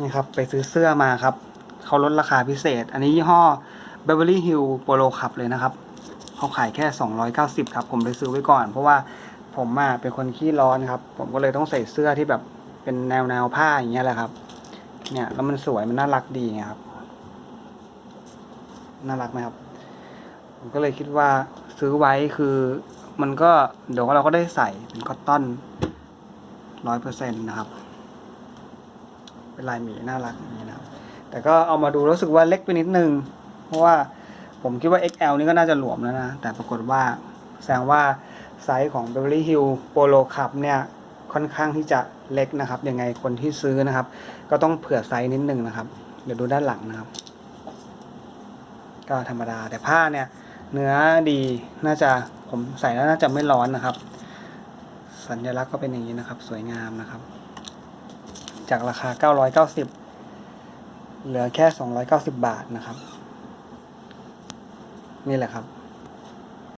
นี่ครับ ไปซื้อเสื้อมาครับ เขาลดราคาพิเศษ อันนี้ยี่ห้อ Beverly Hills Polo Cup เลยนะครับ เขาขายแค่ 290 ครับ ผมเลยซื้อไว้ก่อน เพราะว่าผมอะเป็นคนขี้ร้อนครับ ผมก็เลยต้องใส่เสื้อที่แบบเป็นแนวแนวผ้าอย่างเงี้ยแหละครับ เนี่ยแล้วมันสวยมันน่ารักดีไงครับ น่ารักไหมครับ ผมก็เลยคิดว่าซื้อไว้คือมันก็เดี๋ยวเราก็ได้ใส่เป็นคอตตอนร้อยเปอร์เซ็นต์นะครับ เป็นลายหมีน่ารักอย่างนี้นะแต่ก็เอามาดูรู้สึกว่าเล็กไปนิดนึง เพราะว่าผมคิดว่า XL นี่ก็น่าจะหลวมแล้วนะ แต่ปรากฏว่าแสดงว่าไซส์ของ Beverly Hills Polo Cup เนี่ยค่อนข้างที่จะเล็กนะครับ ยังไงคนที่ซื้อนะครับ ก็ต้องเผื่อไซส์นิดนึงนะครับ เดี๋ยวดูด้านหลังนะครับ ก็ธรรมดาแต่ผ้าเนี่ย เนื้อดีน่าจะผมใส่แล้วน่าจะไม่ร้อนนะครับ สัญลักษณ์ก็เป็นอย่างนี้นะครับ สวยงามนะครับ จากราคา 990 เหลือแค่ 290 บาทนะครับ นี่แหละครับ